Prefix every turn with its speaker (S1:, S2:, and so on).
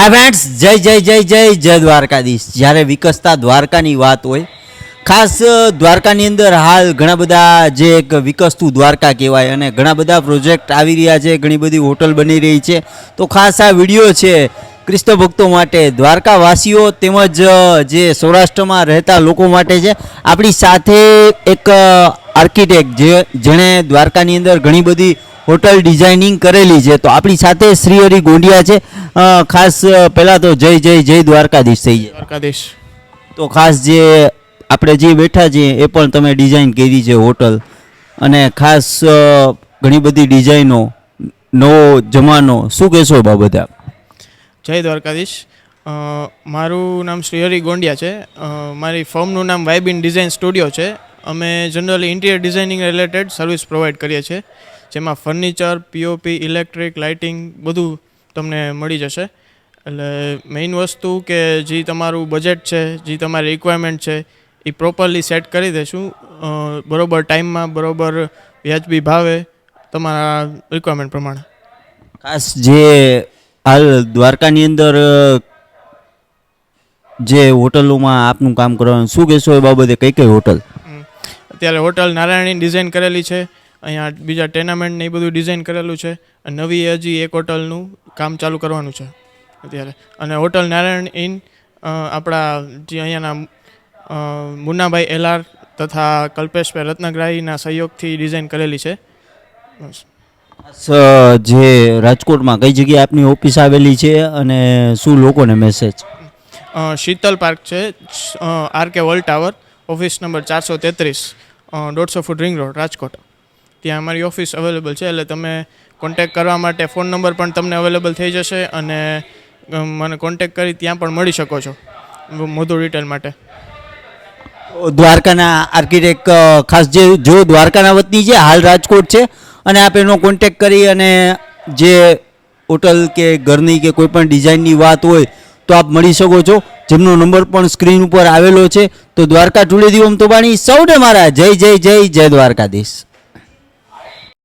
S1: હા ફ્રેન્ડ્સ જય જય જય જય જય દ્વારકાધીશ. જ્યારે વિકસતા દ્વારકાની વાત હોય, ખાસ દ્વારકાની અંદર હાલ ઘણા બધા જે એક વિકસતું દ્વારકા કહેવાય અને ઘણા બધા પ્રોજેક્ટ આવી રહ્યા છે, ઘણી બધી હોટલ બની રહી છે. તો ખાસ આ વીડિયો છે ક્રિસ્ત ભક્તો માટે, દ્વારકાવાસીઓ તેમજ જે સૌરાષ્ટ્રમાં રહેતા લોકો માટે છે. આપણી સાથે એક આર્કિટેક્ટ જે જેણે દ્વારકાની અંદર ઘણી બધી હોટલ ડિઝાઇનિંગ કરેલી છે. તો આપણી સાથે શ્રી હરિ ગોંડિયા છે. ખાસ પહેલાં તો જય જય જય દ્વારકાધીશ થઈ જાય
S2: દ્વારકાધીશ.
S1: તો ખાસ જે આપણે જે બેઠા છીએ એ પણ તમે ડિઝાઇન કરી છે હોટલ? અને ખાસ ઘણી બધી ડિઝાઇનો નવો જમાનો શું કહેશો બાબતે
S2: જય દ્વારકાધીશ. મારું નામ શ્રી હરિ ગોંડિયા છે. મારી ફર્મનું નામ વાઇબિન ડિઝાઇન સ્ટુડિયો છે. અમે generally interior designing related service provide કરીએ છીએ, જેમાં ફર્નિચર પીઓપી ઇલેક્ટ્રિક લાઇટિંગ બધું તમને મળી જશે. એટલે મેઇન વસ્તુ કે જે તમારું બજેટ છે, જે તમારી રિક્વાયરમેન્ટ છે, એ પ્રોપરલી સેટ કરી દઈશું. બરોબર ટાઈમમાં બરોબર વ્યાજબી ભાવે તમારા રિક્વાયરમેન્ટ પ્રમાણે.
S1: ખાસ જે હાલ દ્વારકાની અંદર જે હોટલોમાં આપનું કામ કરવાનું, શું કહેશો એ બાબતે કઈ કઈ હોટલ.
S2: અત્યારે હોટલ નારાયણી ડિઝાઇન કરેલી છે. અહીંયા બીજા ટેનામેન્ટ ને એ બધું ડિઝાઇન કરેલું છે. અને નવી હજી એક હોટલનું કામ ચાલુ કરવાનું છે અત્યારે. અને હોટલ નારાયણ ઇન આપણા જે અહીંયાના મુન્નાભાઈ એલઆર તથા કલ્પેશભાઈ રત્નગ્રાહીના સહયોગથી ડિઝાઇન કરેલી છે. બસ.
S1: જે રાજકોટમાં કઈ જગ્યાએ આપની ઓફિસ આવેલી છે અને શું લોકોને મેસેજ
S2: શીતલ પાર્ક છે. R K world tower office number ચારસો તેત્રીસ. દોઢસો ફૂટ રિંગ રોડ, રાજકોટ. ત્યાં અમારી ઓફિસ અવેલેબલ છે, એટલે તમે કોન્ટેક કરવા માટે ફોન નંબર પણ તમને અવેલેબલ થઈ જશે અને મને કોન્ટેક કરી ત્યાં પણ મળી શકો છો વધુ ડિટેલ માટે.
S1: દ્વારકાના આર્કિટેક્ટ ખાસ જે, જો દ્વારકાના વતની છે હાલ રાજકોટ છે, અને આપ એનો કોન્ટેક કરી અને જે હોટલ કે ઘરની કે કોઈ પણ ડિઝાઇનની વાત હોય, તો આપ મળી શકો છો. જેમનો નંબર પણ સ્ક્રીન ઉપર આવેલો છે, તો દ્વારકા ટુડે દિવમ તો બાણી સૌને મારા જય જય જય જય દ્વારકાધીશ.